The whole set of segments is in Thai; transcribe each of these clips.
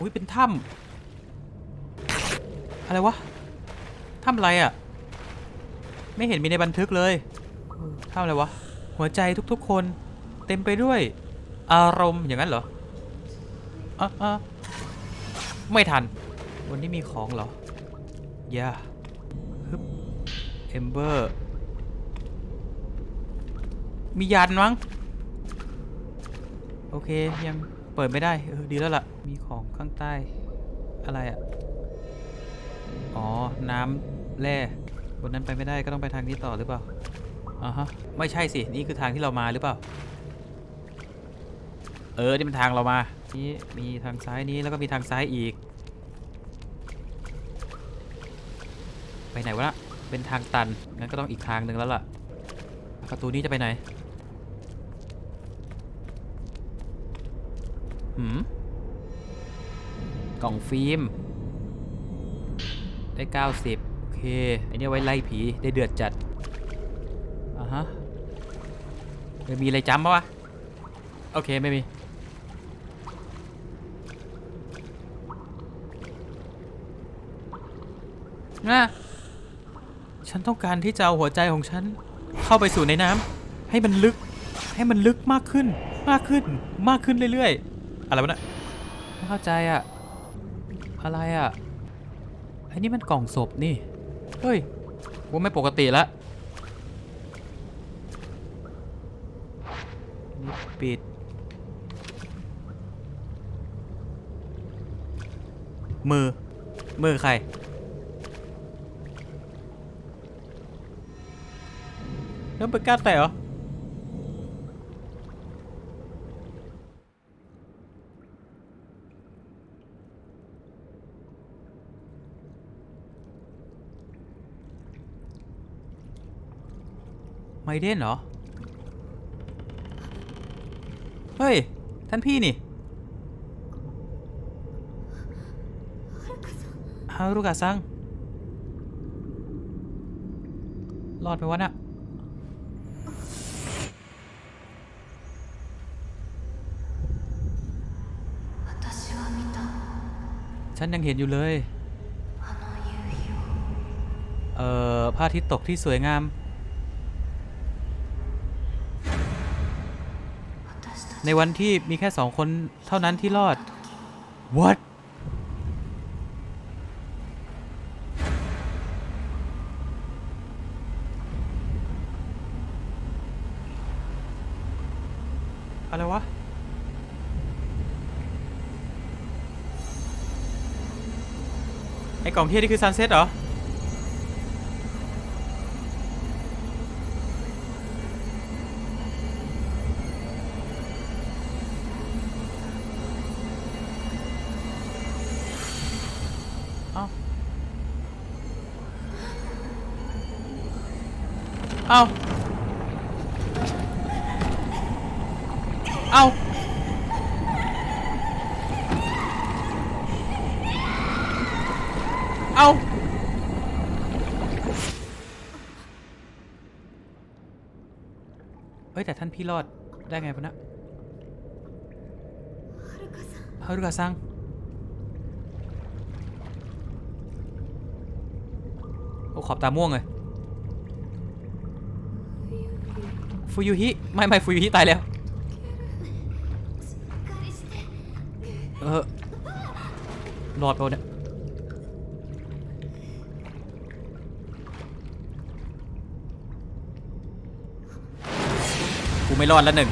อุ้ยเป็นถ้ำอะไรวะถ้ำอะไรอะ่ะ ไม่เห็นมีในบันทึกเลยถ้ำอะไรวะ หัวใจทุกๆคน เต็มไปด้วย อารมณ์อย่างนั้นเหรออะอะไม่ทันวันนี้มีของเหรอย่าฮึบเอมเบอร์มียันมั้ง โอเค ยัง ปิดไม่ได้เออดีแล้วล่ะ มีของข้างใต้อะไรอะ่ะ อ๋อ น้ำแร่บนนั้นไปไม่ได้ก็ต้องไปทางนี้ต่อหรือเปล่าอ่าฮะ ไม่ใช่สิ นี่คือทางที่เรามาหรือเปล่า เออ นี่เป็นทางเรามา นี่มีทางซ้ายนี้แล้วก็มีทางซ้ายอีก ไปไหนวะน่ะเป็นทางตัน งั้นก็ต้องอีกทางหนึ่งแล้วล่ะ ประตูนี้จะไปไหน หืมกล่องฟิล์ม ได้ 90 โอเคไอเนี้ยไว้ไล่ผีได้เดือดจัดอ่าฮะเอ้ยมีอะไรจำปะวะ โอเค ไม่มี นะ ฉันต้องการที่จะเอาหัวใจของฉัน เข้าไปสู่ในน้ำให้มันลึกให้มันลึกมากขึ้นมากขึ้นมากขึ้นเรื่อยๆ อะไรวะเนะไม่เข้าใจอะอะไรอะไอ้นี่มันกล่องศพนี่ เฮ้ยว่าไม่ปกติละนี่ปิด มือ มือใครแล้วเป็นกล้าแตะเหรอ ไไมเดนเหรอ เฮ้ย ท่านพี่นี่ฮารุกะซัง รอดไปวะน่ะฉันยังเห็นอยู่เลย เอ่อพระอาทิตย์ตกที่สวยงาม ในวันที่มีแค่สองคนเท่านั้นที่รอด What อะไรวะ ไอ้กล่องเทียนี่คือซันเซ็ตเหรอ เอาเอาเอาเฮ้ยแต่ท่านพี่รอดได้ไงพนะฮารุกะซังโอ้ขอบตาม่วงเลย ฟูยูฮิไม่ไม่ฟูยูฮิตายแล้วเออรอดไปเนี่ยกูไม่รอดแล้วหนึ่ง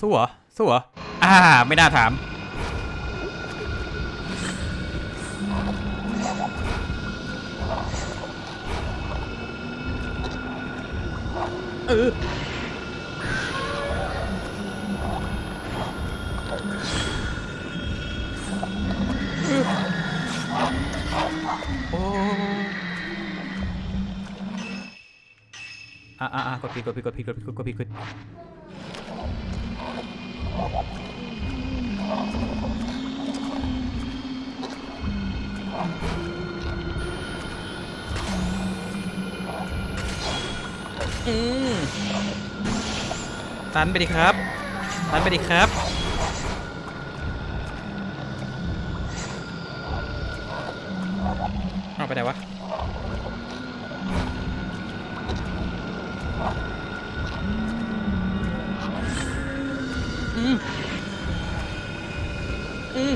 สู้เหรอสู้เหรออ่า ไม่น่าถาม เออโอ้อ่าอะอะกดผิดกดผิดกดผิดกดผิดกดผิด อืมตันไปดิครับ ตันไปดิครับ เอาไปไหนวะ อืม อืม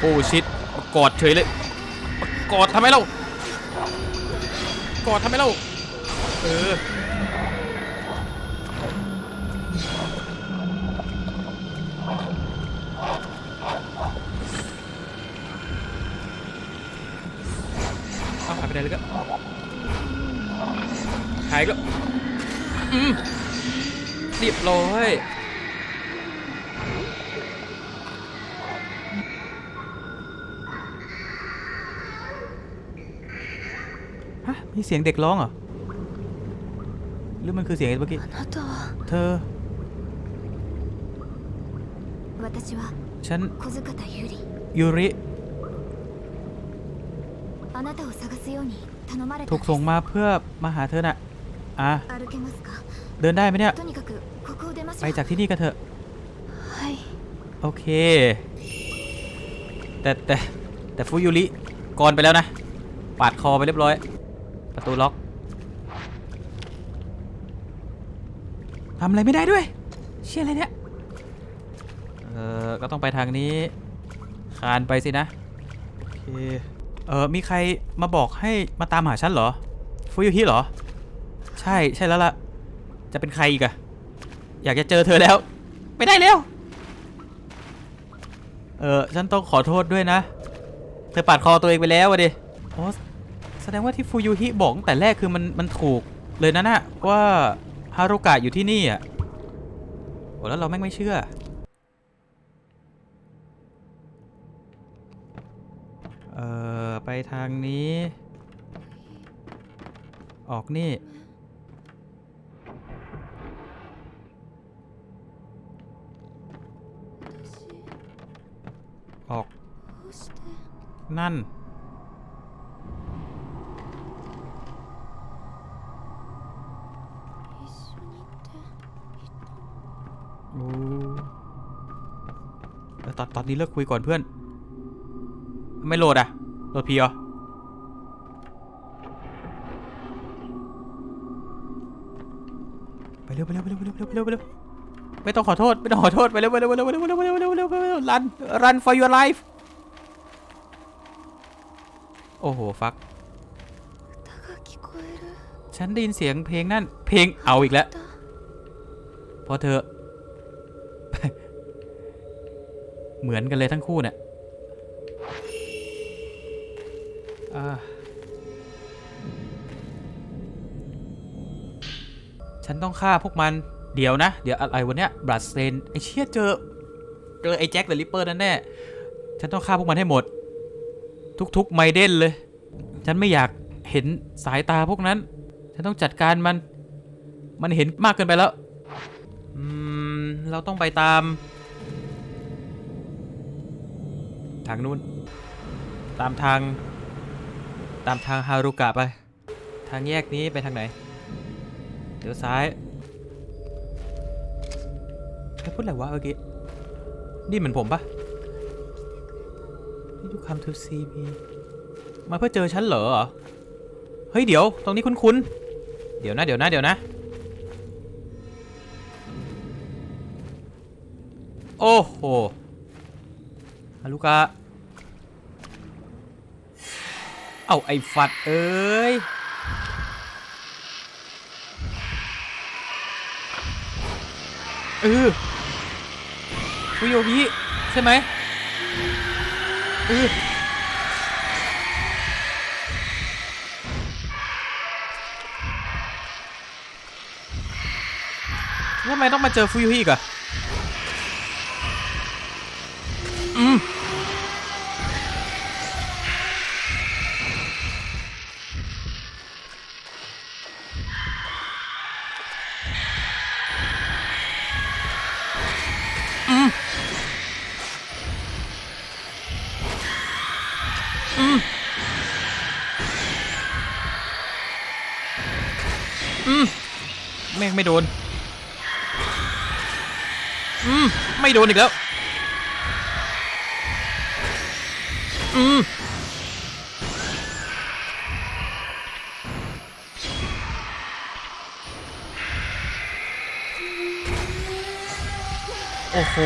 โอ้ชิดกอดเฉยเลยกอดทำไมเรา กอดทำไมเราเออเอาหายไปไหนเลยก็หายก็อืมเรียบร้อยี่เสียงเด็กร้องเหรอ หรือมันคือเสียงเมื่อกี้ เธอ ฉัน ยูริ ถูกส่งมาเพื่อมาหาเธอน่ะ อะ เดินได้ไหมเนี่ย ไปจากที่นี่กันเถอะ โอเค แต่แต่แต่ฟูยูริกรไปแล้วนะ ปาดคอไปเรียบร้อย ประตูล็อกทำอะไรไม่ได้ด้วย เชี่ยอะไรเนี่ย เออก็ต้องไปทางนี้ คานไปสินะ โอเค เออมีใครมาบอกให้มาตามหาฉันเหรอฟูยูฮิเหรอ ใช่ใช่แล้วล่ะ จะเป็นใครอีกอะอยากจะเจอเธอแล้ว ไม่ได้แล้วเออฉันต้องขอโทษด้วยนะ เธอปาดคอตัวเองไปแล้วอะดิโอ้ แสดงว่าที่ฟูยูฮิบอกแต่แรกคือมันมันถูกเลยนะน่ะว่าฮารุกะอยู่ที่นี่อะโอ้แล้วเราแม่งไม่เชื่อ เอ่อ ไปทางนี้ ออกนี่ ออก นั่น อบนี้เลิกคุยก่อนเพื่อน ไม่โหลดอะโหลดพีเหรอไปเร็วไปเร็วไปเร็วไปเร็วไปเร็วไปเร็วไม่ต้องขอโทษไม่ต้องขอโทษไปเร็วไปเร็วไปเร็วไปเร็วไปเร็วไปเร็วไปเร็วไปเร็วไปเร็ว run run for your life โอ้โหฟักฉันได้ยินเสียงเพลงนั่น เพลงเอาอีกแล้วพอเธอ เหมือนกันเลยทั้งคู่เนี่ยฉันต้องฆ่าพวกมัน เดี๋ยวนะ เดี๋ยวอะไรวันเนี้ยบลัดเซนไอเชี่ยเจอ เจอไอแจ็คเดอะริปเปอร์นั่นแน่ ฉันต้องฆ่าพวกมันให้หมด ทุกๆไมเดนเลย ฉันไม่อยากเห็นสายตาพวกนั้น ฉันต้องจัดการมัน มันเห็นมากเกินไปแล้วอืมเราต้องไปตาม ทางนู้น ตามทาง ตามทางฮารุกะไป ทางแยกนี้ไปทางไหน เดี๋ยวซ้ายใครพูดอะไรวะเมื่อกี้ นี่เหมือนผมปะนี่ you come to see me มาเพื่อเจอฉันเหรอ เฮ้ยเดี๋ยว ตรงนี้คุ้นๆ เดี๋ยวนะเดี๋ยวนะเดี๋ยวนะ โอ้โห ฮารุกะ เอาไอ้ฟัดเอ้ย เออฟุโยฮิใช่ไหมเออทำไมต้องมาเจอฟุโยฮิกอะ อืมอืมอืมอืมแม่งไม่โดน อืม ไม่โดนอีกแล้ว อืมโอ้โห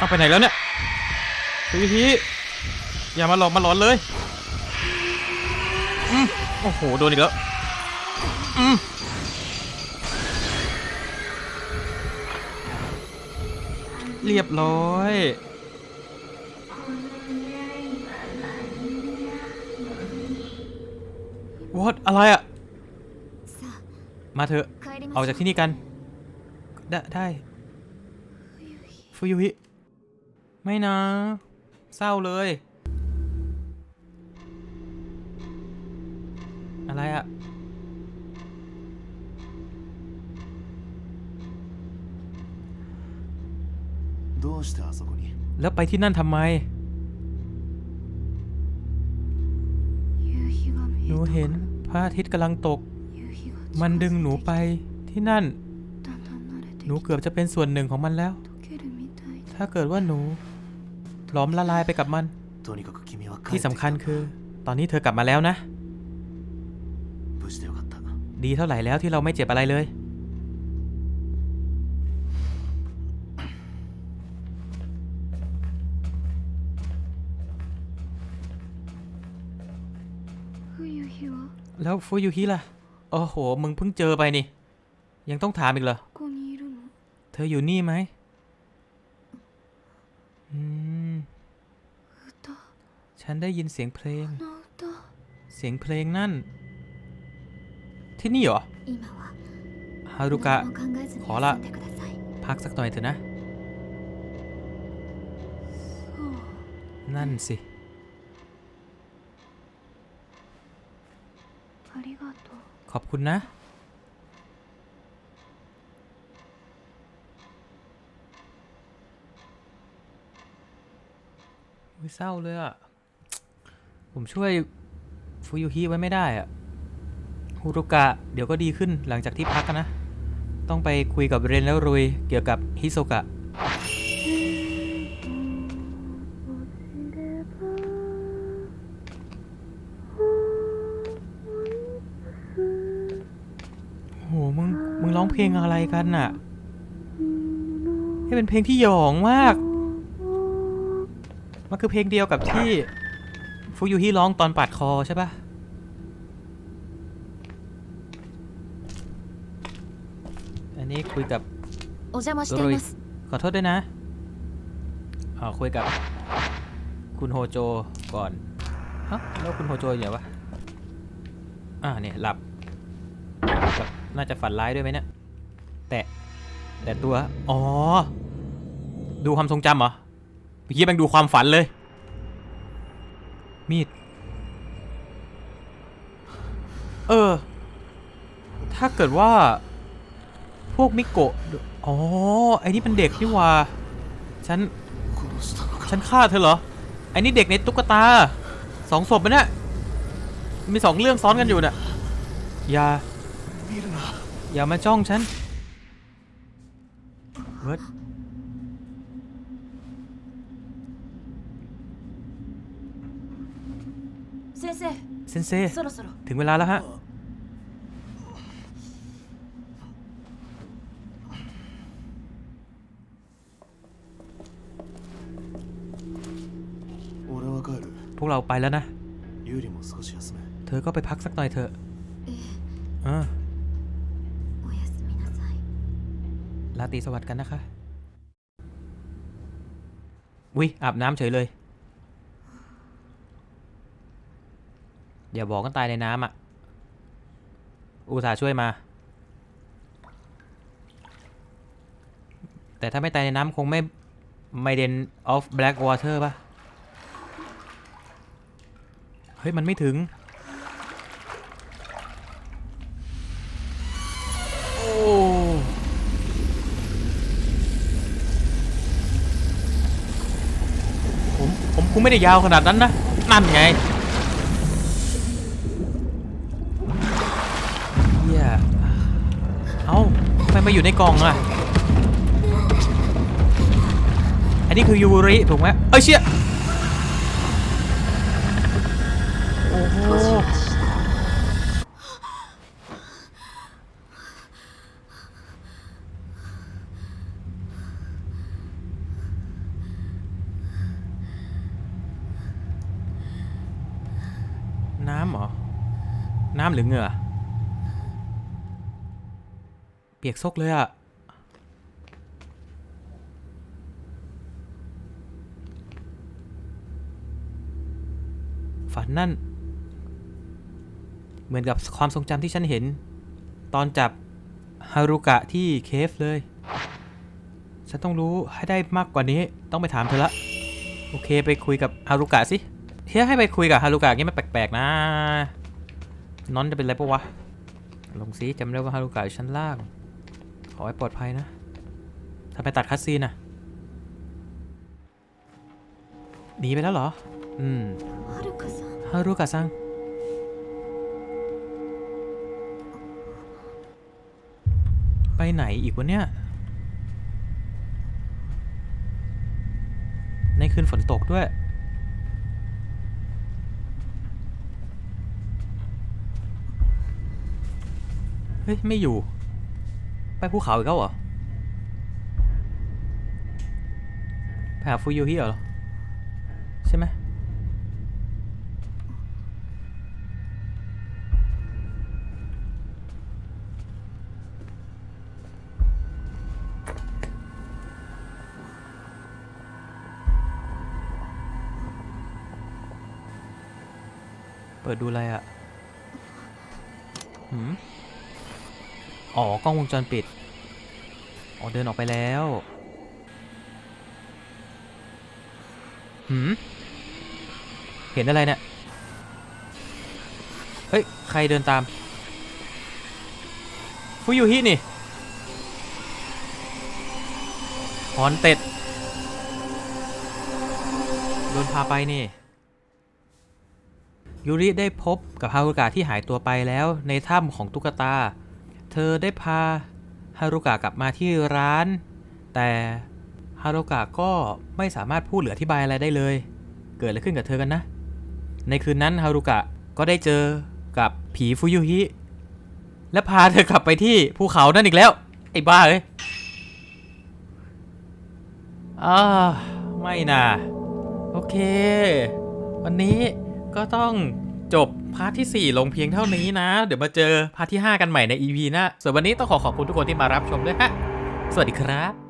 เอาไปไหนแล้วเนี่ยสุวิธีอย่ามาหลอกมาหลอนเลยอืมโอ้โห โดนอีกแล้วอืมเรียบร้อยวอดอะไรอะมาเถอะ ออกจากที่นี่กัน ได้ฟุยุฮิ ไม่นะ เศร้าเลย อะไรอะแล้วไปที่นั่นทำไมหนูเห็นพระอาทิตย์กำลังตก มันดึงหนูไปที่นั่น หนูเกือบจะเป็นส่วนหนึ่งของมันแล้ว ถ้าเกิดว่าหนู หลอมละลายไปกับมัน ที่สำคัญคือ ตอนนี้เธอกลับมาแล้วนะ ดีเท่าไหร่แล้วที่เราไม่เจ็บอะไรเลย แล้วฟูยูฮิล่ะ โอ้โห มึงเพิ่งเจอไปนี่ ยังต้องถามอีกเหรอ เธออยู่นี่ไหมันได้ยินเสียงเพลง เสียงเพลงนั่น ที่นี่เหรอ ฮารุกะ ขอละ พักสักหน่อยเถอะนะ นั่นสิ ขอบคุณนะเศร้าเลยอะ ผมช่วยฟูยุฮิไว้ไม่ได้อะฮูรุกะเดี๋ยวก็ดีขึ้นหลังจากที่พักนะ ต้องไปคุยกับเรนแล้วรุยเกี่ยวกับฮิโซกะ โห มึง มึงร้องเพลงอะไรกันน่ะให้เป็นเพลงที่หยองมาก มันคือเพลงเดียวกับที่ ฟุยูฮิร้องตอนปาดคอใช่ปะอันนี้คุยกับ お邪魔しています ขอโทษด้วยนะอ่าคุยกับ คุณโฮโจก่อนฮะแล้วคุณโฮโจอยู่ไหนวะ อ่าเนี่ยหลับแบบน่าจะฝันร้ายด้วยไหมเนี่ย แต่ แต่ตัว อ๋อ ดูความทรงจำเหรอเมื่อกี้แม่งดูความฝันเลย มีด เออ ถ้าเกิดว่า พวกมิโกะ อ๋อ ไอ้นี่เป็นเด็กนี่ว่า ฉัน ฉันฆ่าเธอเหรอ ไอ้นี่เด็กในตุ๊กตา สองศพมันเนี่ยมีสองเรื่องซ้อนกันอยู่เนี่ยอย่า อย่ามาจ้องฉันเวิร์ เซนเซ そろそろ ถึงเวลาแล้วฮะ 俺は帰る พวกเราไปแล้วนะ ユーリも少し休め เธอก็ไปพักสักหน่อยเถอะเออ おやすみなさい ลาตรีสวัสดิ์กันนะคะวิอาบน้ำเฉยเลย อย่าบอกกันตายในน้ำอะ อุตส่าห์ช่วยมา แต่ถ้าไม่ตายในน้ำคงไม่ไม่เดนออฟแบล็กวอเตอร์ป่ะ เฮ้ย มันไม่ถึง โอ้ ผม ผมคงไม่ได้ยาวขนาดนั้นนะ นั่นไง ไมมาอยู่ในกล่องอะอันนี้คือยูริถูกไหมเอ้ยเชี่ยโอ้โหน้ำเหรอ น้ำหรือเหงื่อ เปียกซกเลยอะฝันนั่น เหมือนกับความทรงจำที่ฉันเห็น ตอนจับฮารุกะที่เคฟเลย ฉันต้องรู้ให้ได้มากกว่านี้ต้องไปถามเธอละ โอเคไปคุยกับฮารุกะสิเฮียให้ไปคุยกับฮารุกะงี้มันแปลกๆนะน้อนจะเป็นอะไรปะวะ ลงซิจำได้ว่าฮารุกะอยู่ชั้นล่าง อให้ปลอดภัยนะทำไมตัดคัสซีนอะหนีไปแล้วเหรอ อืมฮารุกะซังไปไหนอีกวะเนี่ย ในคืนฝนตกด้วย เฮ้ย ไม่อยู่ ไปภูเขาอีกแล้วเหรอไปหาฟูยูฮิเหรอ ใช่ไหมเปิดดูอะไรอะ่ะหืม อ๋อกล้องวงจรปิด อ๋อเดินออกไปแล้วหืมเห็นอะไรเนี่ย เฮ้ย ใครเดินตามฟุยูฮินี่ฮอนเต็ด โดนพาไปนี่ ยูริได้พบกับฮารุกะที่หายตัวไปแล้วในถ้ำของตุ๊กตา เธอได้พาฮารุกะกลับมาที่ร้าน แต่ฮารุกะก็ไม่สามารถพูดหรืออธิบายอะไรได้เลย เกิดอะไรขึ้นกับเธอกันนะ ในคืนนั้นฮารุกะก็ได้เจอกับผีฟุยุฮิ และพาเธอกลับไปที่ภูเขานั่นอีกแล้ว ไอ้บ้าเอ้ยอ่าไม่น่ะโอเค วันนี้ก็ต้อง จบพาร์ทที่ 4 ลงเพียงเท่านี้นะ เดี๋ยวมาเจอพาร์ทที่ 5 กันใหม่ใน EP หน้าส่วนวันนี้ต้องขอขอบคุณทุกคนที่มารับชมด้วยฮะ สวัสดีครับ